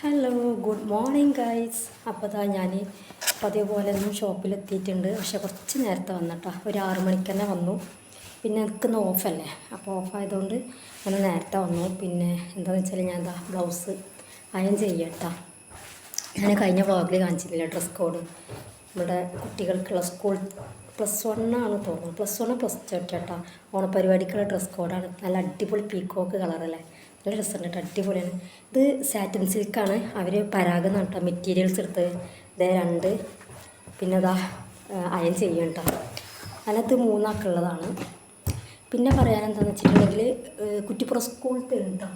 Hello good morning guys അപ്പോൾ താ ഞാൻ പതിവ് പോലെ ഒന്നും ഷോപ്പിലെത്തിയിട്ടുണ്ട് പക്ഷെ കുറച്ച് നേരത്തെ വന്നിട്ടോ. ഒരു ആറു മണിക്ക് തന്നെ വന്നു. പിന്നെ നിൽക്കുന്ന ഓഫല്ലേ അപ്പോൾ ഓഫായതുകൊണ്ട് ഞാൻ നേരത്തെ വന്നു. പിന്നെ എന്താണെന്ന് വെച്ചാൽ ഞാൻ എന്താ ബ്ലൗസ് അയൺ ചെയ്യട്ടാ. ഞാൻ കഴിഞ്ഞ വ്ളോഗിൽ കാണിച്ചിട്ടില്ല ഡ്രസ് കോഡ് നമ്മുടെ കുട്ടികൾക്കുള്ള സ്കൂൾ പ്ലസ് വണ്ണാണ് തോന്നുന്നത് പ്ലസ് വണ് പ്ലസ് ടു കേട്ടോ ഓണപരിപാടിക്കുള്ള ഡ്രസ് കോഡാണ് നല്ല അടിപൊളി പീക്കോക്ക് കളറല്ലേ നല്ല കേട്ടോ അടിപൊളിയാണ്. ഇത് സാറ്റിൻ സിൽക്കാണ് അവർ പരാഗ് കേട്ടോ മെറ്റീരിയൽസ് എടുത്ത് ഇതേ രണ്ട് പിന്നെ അതാ അയൺ ചെയ്യും കേട്ടോ. അതിനകത്ത് മൂന്നാക്കുള്ളതാണ്. പിന്നെ പറയാൻ എന്താണെന്ന് വെച്ചിട്ടുണ്ടെങ്കിൽ കുറ്റിപ്പുറം സ്കൂളത്തെ കേട്ടോ.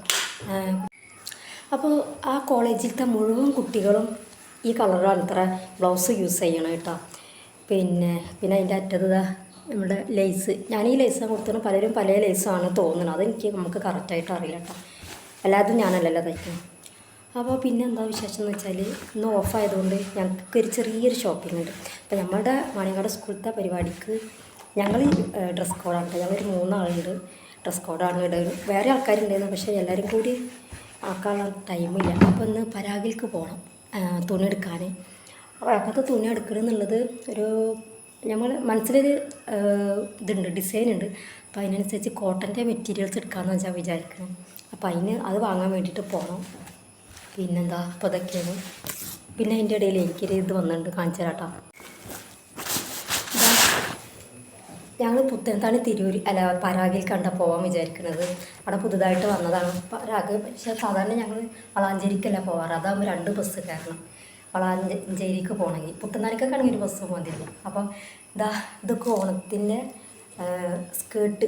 അപ്പോൾ ആ കോളേജിലത്തെ മുഴുവൻ കുട്ടികളും ഈ കളറാണ് ഇത്ര ബ്ലൗസ് യൂസ് ചെയ്യണം കേട്ടോ. പിന്നെ പിന്നെ അതിന്റെ അറ്റത്ത് നമ്മുടെ ലേസ് ഞാൻ ഈ ലേസാണ് കൊടുത്തത് പലരും പല ലേസാണ് തോന്നുന്നത് അതെനിക്ക് നമുക്ക് കറക്റ്റായിട്ട് അറിയില്ല കേട്ടോ. അല്ലാതെ ഞാനല്ലല്ലോ തയ്ക്കുന്നത് അപ്പോൾ പിന്നെ എന്താ വിശേഷം എന്ന് വെച്ചാൽ ഇന്ന് ഓഫായതുകൊണ്ട് ഞങ്ങൾക്ക് ഒരു ചെറിയൊരു ഷോപ്പിംഗ് ഉണ്ട്. അപ്പോൾ നമ്മുടെ മണിയങ്ങാട് സ്കൂളത്തെ പരിപാടിക്ക് ഞങ്ങൾ ഡ്രസ് കോഡാണ് ഞങ്ങളൊരു മൂന്നാളുണ്ട്. ഡ്രസ് കോഡാണ് ഇടുന്നത് വേറെ ആൾക്കാരുണ്ടായിരുന്നു. പക്ഷേ എല്ലാവരും കൂടി ആക്കാനുള്ള ടൈമില്ല അപ്പോൾ ഇന്ന് പരാഗിൽക്ക് പോകണം തുണി എടുക്കാൻ. അപ്പോൾ അങ്ങനത്തെ തുണി എടുക്കണം എന്നുള്ളത് ഒരു നമ്മൾ മനസ്സിലൊരു ഇതുണ്ട് ഡിസൈൻ ഉണ്ട്. അപ്പോൾ അതിനനുസരിച്ച് കോട്ടന്റെ മെറ്റീരിയൽസ് എടുക്കാമെന്ന് വെച്ചാൽ വിചാരിക്കണം. അപ്പോൾ അതിന് അത് വാങ്ങാൻ വേണ്ടിയിട്ട് പോകണം പിന്നെന്താ? അപ്പോൾ അതൊക്കെയാണ് പിന്നെ അതിന്റെ ഇടയിൽ എനിക്കൊരു ഇത് വന്നിട്ടുണ്ട് കാണിച്ചു തരാട്ടോ ഞങ്ങൾ പുത്തനത്താണ് തിരൂർ അല്ല പരാഗിൽ കണ്ട പോകാൻ വിചാരിക്കുന്നത് അവിടെ പുതുതായിട്ട് വന്നതാണ്. പരാഗ് പക്ഷേ സാധാരണ ഞങ്ങൾ വളാഞ്ചേരിക്കല്ല പോകാറ് അതാകുമ്പോൾ രണ്ട് ബസ് കയറണം. വളാഞ്ചേരിക്ക് പോകണമെങ്കിൽ. പുത്തനാനിക്കൊക്കെ ആണെങ്കിൽ ഒരു ബസ് മതിയല്ലോ. അപ്പം ഇതാ ഇതൊക്കെ ഓണത്തിന്റെ സ്കേർട്ട്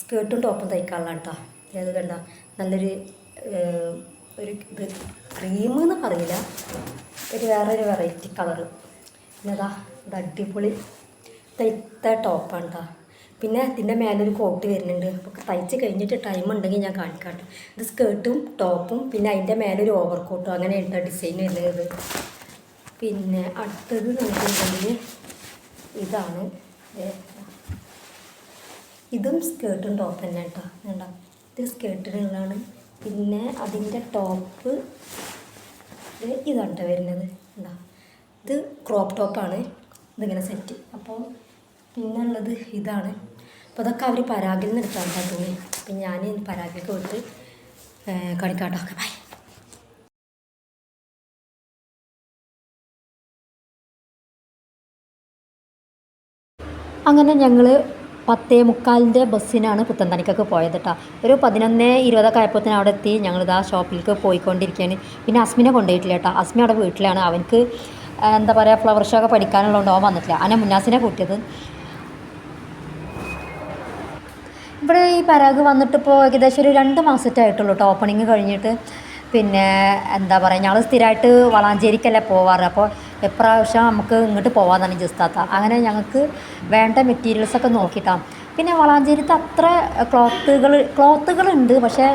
സ്കേർട്ടും ടോപ്പും തയ്ക്കാനുള്ള കേട്ടോ ഇത് കണ്ട നല്ലൊരു ഒരു ഇത് ക്രീം എന്ന് പറയില്ല. ഒരു വേറൊരു വെറൈറ്റി കളർ പിന്നെ ഇതാ അടിപൊളി തയ്ത്ത ടോപ്പാണ് കേട്ടോ പിന്നെ ഇതിന്റെ മേലൊരു കോട്ട് വരുന്നുണ്ട്. അപ്പോൾ തയ്ച്ച് കഴിഞ്ഞിട്ട് ടൈം ഉണ്ടെങ്കിൽ ഞാൻ കാണിക്കാം ഇത് സ്കേർട്ടും ടോപ്പും പിന്നെ അതിന്റെ മേലൊരു ഓവർ കോട്ടും അങ്ങനെ ഉണ്ട് ഡിസൈൻ വരുന്നത്. പിന്നെ അടുത്തത് നോക്കിയിട്ടുണ്ടെങ്കിൽ ഇതാണ്. ഇതും സ്കേർട്ടും ടോപ്പ് തന്നെ കേട്ടോ വേണ്ട ഇത് സ്കേർട്ടിനുള്ളതാണ് പിന്നെ അതിന്റെ ടോപ്പ് ഇത് ഇതാണ് വരുന്നത്. എന്താ ഇത് ക്രോപ്പ് ടോപ്പാണ് ഇതിങ്ങനെ സെറ്റ് അപ്പോൾ പിന്നെ ഉള്ളത് ഇതാണ്. അപ്പോൾ അതൊക്കെ അവർ പരാഗിൽ നിന്ന് എടുത്താണ് തോന്നി അപ്പം ഞാൻ പരാഗിലേക്ക് വിട്ട് കളിക്കാട്ടോ ഓക്കെ ബൈ അങ്ങനെ ഞങ്ങൾ പത്തേ മുക്കാലിന്റെ ബസ്സിനാണ് പുത്തൻതനിക്കൊക്കെ പോയത് കേട്ടോ ഒരു പതിനൊന്ന് ഇരുപതൊക്കെ ആയപ്പോഴത്തേന് അവിടെ എത്തി. ഞങ്ങൾ ഇതാ ഷോപ്പിലേക്ക് പോയിക്കൊണ്ടിരിക്കുകയാണ്. പിന്നെ അസ്മിനെ കൊണ്ടുപോയിട്ടില്ല കേട്ടോ അസ്മി അവിടെ വീട്ടിലാണ്. അവനക്ക് എന്താ പറയുക ഫ്ലവർ ഷോ ഒക്കെ പഠിക്കാനുള്ളതുകൊണ്ട് അവൻ വന്നിട്ടില്ല. അവനെ മുന്നാസിനെ കൂട്ടിയത്. ഇവിടെ ഈ പരാഗ് വന്നിട്ടിപ്പോൾ ഏകദേശം ഒരു രണ്ട് മാസത്തെ ആയിട്ടുള്ളൂ കേട്ടോ ഓപ്പണിങ് കഴിഞ്ഞിട്ട്. പിന്നെ എന്താ പറയുക ഞങ്ങൾ സ്ഥിരമായിട്ട് വളാഞ്ചേരിക്കല്ലേ പോവാറ്. അപ്പോൾ എപ്രാവശ്യം നമുക്ക് ഇങ്ങോട്ട് പോകാമെന്നാണ് ജസ്താത്ത അങ്ങനെ ഞങ്ങൾക്ക് വേണ്ട മെറ്റീരിയൽസൊക്കെ നോക്കിയിട്ടാണ് പിന്നെ വളാഞ്ചേരിത്ത് അത്ര ക്ലോത്തുകൾ ക്ലോത്തുകളുണ്ട് പക്ഷേ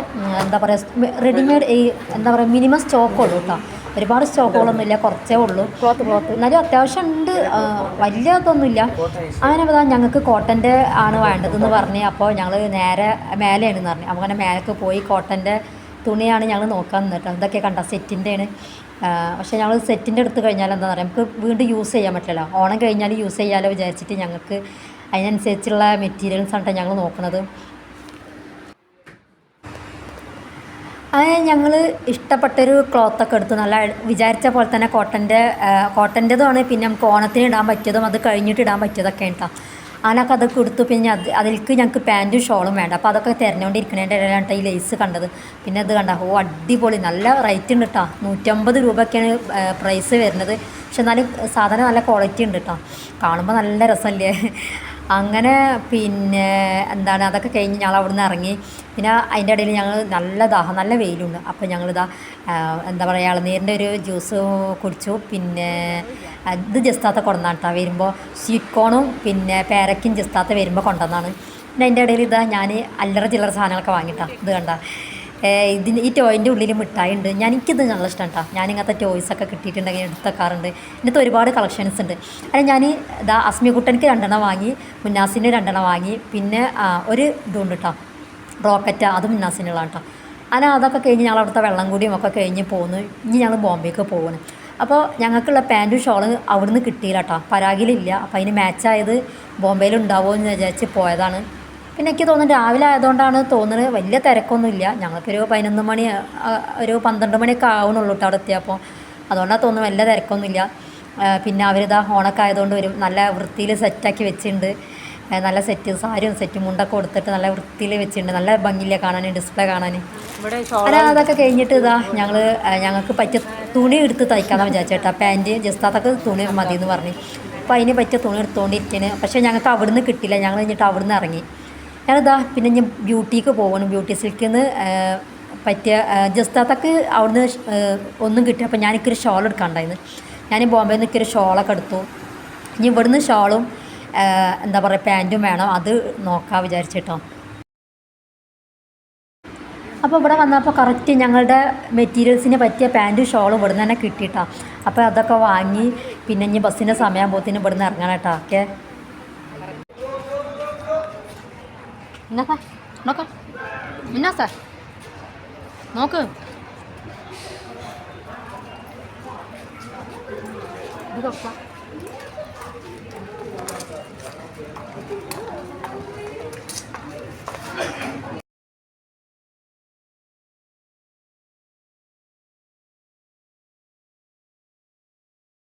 എന്താ പറയുക റെഡിമെയ്ഡ് ഈ എന്താ പറയുക മിനിമം സ്റ്റോക്ക് ഉള്ളൂ കേട്ടോ. ഒരുപാട് സ്റ്റോക്കുകളൊന്നുമില്ല കുറച്ചേ ഉള്ളൂ. ക്ലോത്ത് ക്ലോത്ത് എന്നാലും അത്യാവശ്യം ഉണ്ട് വലിയ ഇതൊന്നുമില്ല. അങ്ങനെ അപ്പോൾ ഞങ്ങൾക്ക് കോട്ടന്റെ ആണ് വേണ്ടതെന്ന് പറഞ്ഞ് അപ്പോൾ ഞങ്ങൾ നേരെ മേലെയാണെന്ന് പറഞ്ഞു. അങ്ങനെ മേലേക്ക് പോയി കോട്ടന്റെ തുണിയാണ് ഞങ്ങൾ നോക്കാൻ നിന്നിട്ട് ഇതൊക്കെ കണ്ട? സെറ്റിന്റെയാണ്. പക്ഷേ ഞങ്ങൾ സെറ്റിന്റെ എടുത്ത് കഴിഞ്ഞാൽ എന്താ പറയുക നമുക്ക് വീണ്ടും യൂസ് ചെയ്യാൻ പറ്റില്ല ഓണം കഴിഞ്ഞാൽ യൂസ് ചെയ്യാമല്ലോ വിചാരിച്ചിട്ട് ഞങ്ങൾക്ക് അതിനനുസരിച്ചുള്ള മെറ്റീരിയൽസ് ആണ് ഞങ്ങൾ നോക്കുന്നത്. അങ്ങനെ ഞങ്ങൾ ഇഷ്ടപ്പെട്ടൊരു ക്ലോത്തൊക്കെ എടുത്തു. നല്ല വിചാരിച്ച പോലെ തന്നെ കോട്ടന്റെ കോട്ടന്റെതുമാണ് പിന്നെ നമുക്ക് ഓണത്തിന് ഇടാൻ പറ്റിയതും അത് കഴിഞ്ഞിട്ട് ഇടാൻ പറ്റിയതൊക്കെ കേട്ടോ അങ്ങനൊക്കെ അതൊക്കെ എടുത്തു പിന്നെ അത് അതിലേക്ക് ഞങ്ങൾക്ക് പാന്റും ഷോളും വേണ്ട. അപ്പോൾ അതൊക്കെ തിരഞ്ഞുകൊണ്ടിരിക്കണേന്റെ ഇടയിലാണ് ഈ ലേസ് കണ്ടത്. പിന്നെ അത് കണ്ട ഓ അടിപൊളി. നല്ല റേറ്റ് ഉണ്ട് കേട്ടോ നൂറ്റമ്പത് രൂപയ്ക്കാണ് പ്രൈസ് വരുന്നത്. പക്ഷെ എന്നാലും സാധനം നല്ല ക്വാളിറ്റി ഉണ്ട് കേട്ടോ കാണുമ്പോൾ നല്ല രസമല്ലേ അങ്ങനെ പിന്നെ എന്താണ് അതൊക്കെ കഴിഞ്ഞ് ഞങ്ങൾ അവിടെ നിന്ന് ഇറങ്ങി. പിന്നെ അതിന്റെ ഇടയിൽ ഞങ്ങൾ നല്ല ദാഹം നല്ല വെയിലുണ്ട്. അപ്പോൾ ഞങ്ങളിതാ എന്താ പറയുക ഇളനീരിന്റെ ഒരു ജ്യൂസ് കുടിച്ചു. പിന്നെ ഇത് ജസ്താത്ത കൊണ്ടുവന്നാണ് കേട്ടോ. വരുമ്പോൾ സ്വീറ്റ് കോണും പിന്നെ പേരയ്ക്കും ജസ്താത്ത വരുമ്പോൾ കൊണ്ടുവന്നാണ്. പിന്നെ അതിന്റെ ഇടയിൽ ഇതാ ഞാൻ അല്ലറ ചില്ലറ സാധനങ്ങളൊക്കെ വാങ്ങിയിട്ടാണ് ഇത് കണ്ട? ഇതിന് ഈ ടോയിന്റെ ഉള്ളിൽ മിഠായി ഉണ്ട് ഞാൻ എനിക്കിത് നല്ല ഇഷ്ടം കേട്ടോ ഞാൻ ഇങ്ങനത്തെ ടോയ്സ് ഒക്കെ കിട്ടിയിട്ടുണ്ടെങ്കിൽ എടുത്തേക്കാറുണ്ട്. ഇന്നത്തെ ഒരുപാട് കളക്ഷൻസ് ഉണ്ട്. അത് ഞാൻ ഇതാ അസ്മി കുട്ടനിക്ക് രണ്ടെണ്ണം വാങ്ങി മുന്നാസിന് രണ്ടെണ്ണം വാങ്ങി പിന്നെ ഒരു ഇതുണ്ട് കേട്ടോ റോക്കറ്റ് അത് മുന്നാസിനുള്ളതാണ് കേട്ടോ അങ്ങനെ അതൊക്കെ കഴിഞ്ഞ് ഞങ്ങൾ അവിടുത്തെ വെള്ളം കൂടിയും ഒക്കെ കഴിഞ്ഞ് പോന്നു. ഇനി ഞങ്ങൾ ബോംബെക്ക് പോകുന്നു അപ്പോൾ ഞങ്ങൾക്കുള്ള പാന്റും ഷോളും അവിടുന്ന് കിട്ടിയില്ല കേട്ടോ പരാഗിലില്ല. അപ്പോൾ അതിന് മാച്ചായത് ബോംബെയിൽ ഉണ്ടാവുമോ എന്ന് വിചാരിച്ച് പോയതാണ്. പിന്നെ എനിക്ക് തോന്നുന്നു രാവിലെ ആയതുകൊണ്ടാണ് തോന്നുന്നത് വലിയ തിരക്കൊന്നുമില്ല. ഞങ്ങൾക്കൊരു പതിനൊന്ന് മണി ഒരു പന്ത്രണ്ട് മണിയൊക്കെ ആവണുള്ളൂ കേട്ടോ അവിടെ എത്തിയപ്പോൾ. അതുകൊണ്ടാണ് തോന്നുന്നു വലിയ തിരക്കൊന്നുമില്ല. പിന്നെ അവരിതാ ഓണൊക്കെ ആയതുകൊണ്ട് വരും. നല്ല വൃത്തിയിൽ സെറ്റാക്കി വെച്ചിട്ടുണ്ട്. നല്ല സെറ്റ് സാരിയും സെറ്റ് മുണ്ടൊക്കെ കൊടുത്തിട്ട് നല്ല വൃത്തിയിൽ വെച്ചിട്ടുണ്ട്. നല്ല ഭംഗിയില്ല കാണാൻ ഡിസ്പ്ലേ കാണാൻ. അല്ല അതൊക്കെ കഴിഞ്ഞിട്ട് ഇതാ ഞങ്ങൾ ഞങ്ങൾക്ക് പറ്റിയ തുണി എടുത്ത് തയ്ക്കാമെന്ന് വിചാരിച്ചേട്ടാ പാന്റ് ജസ്റ്റ് അതൊക്കെ തുണി മതി എന്ന് പറഞ്ഞു. അപ്പോൾ അതിന് പറ്റിയ തുണി എടുത്തുകൊണ്ടിരിക്കുന്നത് പക്ഷേ ഞങ്ങൾക്ക് അവിടുന്ന് കിട്ടില്ല ഞങ്ങൾ കഴിഞ്ഞിട്ട് അവിടുന്ന് ഇറങ്ങി. ഞാനിതാ പിന്നെ ഞാൻ ബ്യൂട്ടിക്ക് പോകണം ബ്യൂട്ടി സിൽക്കിൽ നിന്ന് പറ്റിയ ജസ്റ്റ് അതൊക്കെ അവിടുന്ന് ഒന്നും കിട്ടി. അപ്പോൾ ഞാനിക്കൊരു ഷോൾ എടുക്കാണ്ടായിരുന്നു. ഞാൻ ബോംബെയിൽ ഒരു ഷോളൊക്കെ എടുത്തു. ഇനി ഇവിടുന്ന് ഷോളും എന്താ പറയുക പാന്റും വേണം. അത് നോക്കാം വിചാരിച്ചിട്ടോ. അപ്പോൾ ഇവിടെ വന്നപ്പോൾ കറക്റ്റ് ഞങ്ങളുടെ മെറ്റീരിയൽസിന് പറ്റിയ പാന്റും ഷോളും ഇവിടുന്ന് തന്നെ കിട്ടിയിട്ടാണ് അപ്പോൾ അതൊക്കെ വാങ്ങി പിന്നെ ഇനി ബസ്സിന്റെ സമയമാകുമ്പോഴത്തേനും ഇവിടുന്ന് ഇറങ്ങണം കേട്ടോ. ഓക്കെ? ഇന്നത്തെ നോക്ക ഇന്നാസ നോക്ക് ഇത്